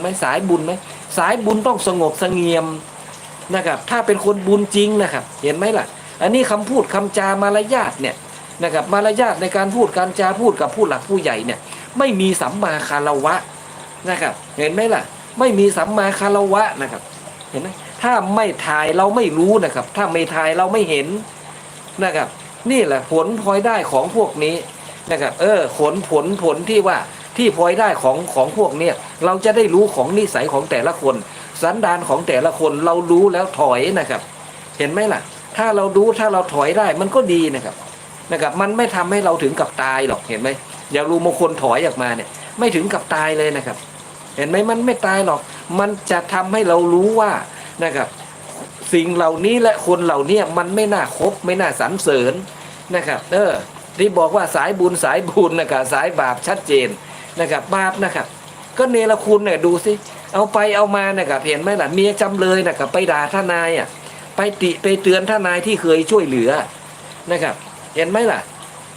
ไหมสายบุญไหมสายบุญต้องสงบสงี่ยมนะครับ ถ้าเป็นคนบุญจริงนะครับ เห็นไหมล่ะ อันนี้คำพูดคำจามารยาทเนี่ยนะครับมารยาทในการพูดการจาพูดกับผู้หลักผู้ใหญ่เนี่ย ไม่มีสัมมาคารวะนะครับ เห็นไหมล่ะ ไม่มีสัมมาคารวะนะครับ เห็นไหมถ้าไม่ถ่ายเราไม่รู้นะครับ ถ้าไม่ถ่ายเราไม่เห็นนะครับ นี่แหละผลพลอยได้ของพวกนี้นะครับ เออผลผลผลที่ว่า ที่พลอยได้ของของพวกเนี้ยเราจะได้รู้ของนิสัยของแต่ละคน สันดานของแต่ละคนเรารู้แล้วถอยนะครับ เห็นไหมล่ะ ถ้าเรารู้ถ้าเราถอยได้มันก็ดีนะครับนะครับ มันไม่ทำให้เราถึงกับตายหรอกเห็นไหมอย่างรูมงคลถอยออกมาเนี่ย ไม่ถึงกับตายเลยนะครับ เห็นไหมมันไม่ตายหรอก มันจะทำให้เรารู้ว่านะครับ สิ่งเหล่านี้และคนเหล่านี้มันไม่น่าคบไม่น่าสรรเสริญนะครับ เออที่บอกว่าสายบุญสายบุญนะครับสายบาปชัดเจน นะครับบาปนะครับ ก็เนรคุณเนี่ยดูสิเอาไปเอามานะครับเห็นไหมล่ะเมียจำเลยนะครับไปด่าทนายอะไปติไปเตือนทนายที่เคยช่วยเหลือนะครับ เห็นไหมล่ะ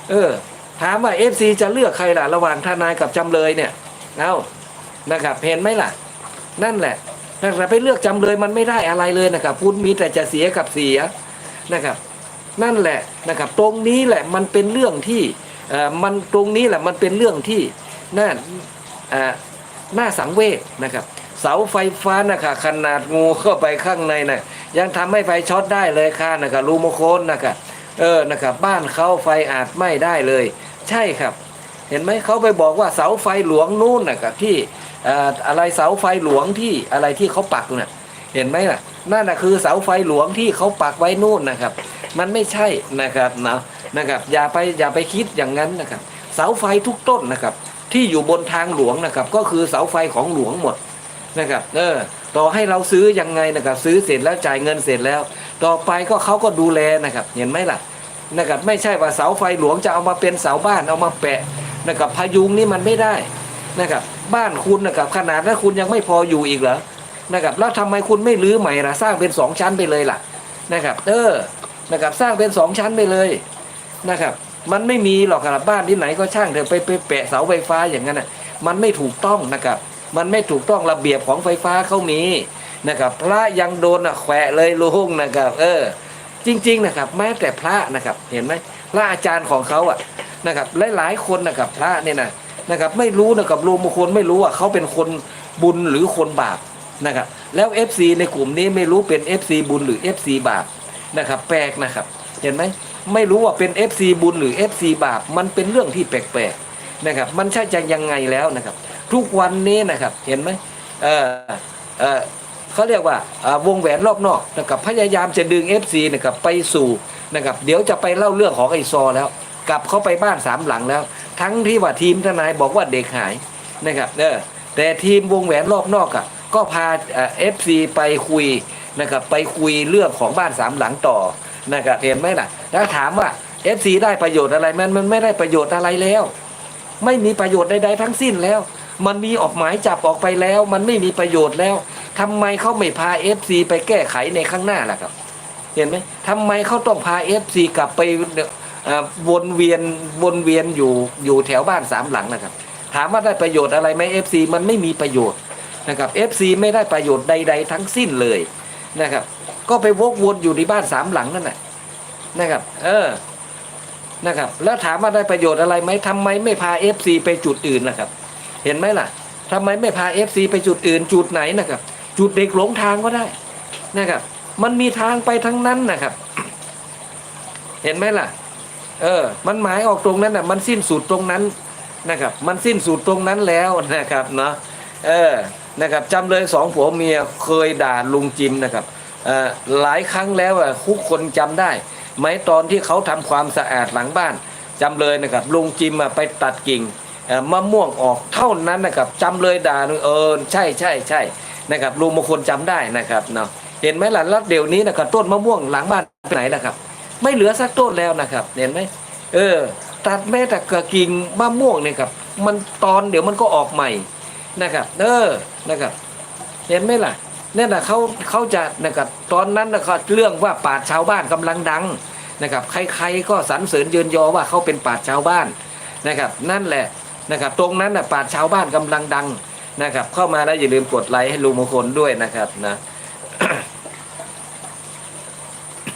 เออ ถามว่าเอฟซีจะเลือกใครล่ะ ระหว่างทนายกับจำเลยเนี่ยเอานะครับเห็นไหมล่ะ นั่นแหละนะครับไปเลือกจำเลยมันไม่ได้อะไรเลยนะครับพูดมีแต่จะเสียกับเสียนะครับ นั่นแหละนะครับ ตรงนี้แหละมันเป็นเรื่องที่เอ่อมันตรงนี้แหละมันเป็นเรื่องที่ น่าเอ่อน่าสังเวชนะครับ เสาไฟฟ้านะคะขนาดงูเข้าไปข้างในนะยังทำให้ไฟช็อตได้เลยค่ะนะครับรูโมโคนนะครับเออนะครับบ้านเขาไฟอาจไหม้ได้เลย ใช่ครับ เห็นไหมเขาไปบอกว่าเสาไฟหลวงนู่นนะครับที่อะไรเสาไฟหลวงที่อะไรที่เขาปักน่ะเห็นไหมล่ะนั่นนะคือเสาไฟหลวงที่เขาปักไว้นู่นนะครับ มันไม่ใช่นะครับนะนะครับ อย่าไปอย่าไปคิดอย่างนั้นนะครับ เสาไฟทุกต้นนะครับ ที่อยู่บนทางหลวงนะครับ ก็คือเสาไฟของหลวงหมดนะครับ เออ ต่อให้เราซื้อยังไงนะครับ ซื้อเสร็จแล้วจ่ายเงินเสร็จแล้ว ต่อไปก็เขาก็ดูแลนะครับ เห็นไหมล่ะนะครับไม่ใช่ว่าเสาไฟหลวงจะเอามาเป็นเสาบ้านเอามาแปะนะครับพยุงนี่มันไม่ได้นะครับ บ้านคุณนะครับขนาดนั้นคุณยังไม่พออยู่อีกเหรอนะครับแล้วทำไมคุณไม่รื้อใหม่ล่ะสร้างเป็นสองชั้นไปเลยล่ะนะครับ เออนะครับสร้างเป็นสองชั้นไปเลยนะครับ มันไม่มีหรอกครับบ้านที่ไหนก็ช่างเถอะไปไปแปะเสาไฟฟ้าอย่างนั้นน่ะมันไม่ถูกต้องนะครับ มันไม่ถูกต้องระเบียบของไฟฟ้าเขามีนะครับ พระยังโดนอะแขวะเลยลุงนะครับ เออ จริง ๆ นะครับ แม้แต่พระนะครับ เห็นไหมพระอาจารย์ของเขาอะนะครับหลายๆคนนะครับพระเนี่ยนะนะครับ ไม่รู้นะครับรูมงคลไม่รู้ว่าเขาเป็นคนบุญหรือคนบาปนะครับ แล้ว FC ในกลุ่มนี้ไม่รู้เป็น FC บุญหรือ FC บาปนะครับ แปลกนะครับ เห็นไหมไม่รู้ว่าเป็น FC บุญหรือ FC บาปมันเป็นเรื่องที่แปลกๆนะครับ มันใช่จะยังไงแล้วนะครับ ทุกวันนี้นะครับเห็นไหมเออเออเขาเรียกว่าวงแหวนรอบนอกนะครับพยายามจะดึง FC นะครับไปสู่นะครับ เดี๋ยวจะไปเล่าเรื่องของไอซอแล้ว กลับเข้าไปบ้านสามหลังแล้ว ทั้งที่ว่าทีมทนายบอกว่าเด็กหายนะครับเออแต่ทีมวงแหวนรอบนอกอะก็พาเอฟซีไปคุยนะครับไปคุยเรื่องของบ้านสามหลังต่อ นะครับเห็นไหมล่ะ แล้วถามว่าเอฟซีได้ประโยชน์อะไรมันมันไม่ได้ประโยชน์อะไรแล้ว ไม่มีประโยชน์ใดๆทั้งสิ้นแล้ว มันมีออกหมายจับออกไปแล้ว มันไม่มีประโยชน์แล้วทำไมเขาไม่พาเอฟซีไปแก้ไขในข้างหน้าล่ะครับ เห็นไหมทำไมเขาต้องพาเอฟซีกลับไปวนเวียนวนเวียนอยู่อยู่แถวบ้านสามหลังนะครับ ถามว่าได้ประโยชน์อะไรไหมเอฟซีมันไม่มีประโยชน์นะครับเอฟซีไม่ได้ประโยชน์ใด ๆ ทั้งสิ้นเลยนะครับ ก็ไปวกวนอยู่ในบ้านสามหลังนั่นแหละนะครับ เออนะครับ แล้วถามว่าได้ประโยชน์อะไรไหมทำไมไม่พาเอฟซีไปจุดอื่นนะครับ เห็นไหมล่ะทำไมไม่พาเอฟซีไปจุดอื่น จุดไหนนะครับ จุดเด็กหลงทางก็ได้นะครับ มันมีทางไปทั้งนั้นนะครับ เห็นไหมล่ะ เออ มันหมายออกตรงนั้นน่ะ มันสิ้นสุดตรงนั้นนะครับ มันสิ้นสุดตรงนั้นแล้วนะครับเนาะเออนะครับจำเลยสองผัวเมียเคยด่าลุงจิมนะครับ หลายครั้งแล้วทุกคนจำได้ไหมตอนที่เขาทำความสะอาดหลังบ้านจำเลยนะครับลุงจิมไปตัดกิ่งมะม่วงออกเท่านั้นนะครับจำเลยด่าเออใช่ใช่ใช่นะครับลุงมงคลจำได้นะครับเนาะเห็นไหมล่ะล้วเดี๋ยวนี้นะครับต้นมะม่วงหลังบ้านไปไหนนะครับ ไม่เหลือสักต้นแล้วนะครับ เห็นไหมเออ ตัดแม้แต่กระกิ่งมะม่วงเนี่ยครับ มันตอนเดี๋ยวมันก็ออกใหม่นะครับ เออนะครับ เห็นไหมล่ะ เนี่ยนะเขาเขาจะนะครับตอนนั้นนะครับเรื่องว่าป่าชชาวบ้านกำลังดังนะครับใครๆก็สรรเสริญเยินยอว่าเขาเป็นป่าชชาวบ้านนะครับ นั่นแหละนะครับ ตรงนั้นนะป่าชชาวบ้านกำลังดังนะครับ เข้ามาแล้วอย่าลืมกดไลค์ให้ลุงมงคลด้วยนะครับนะ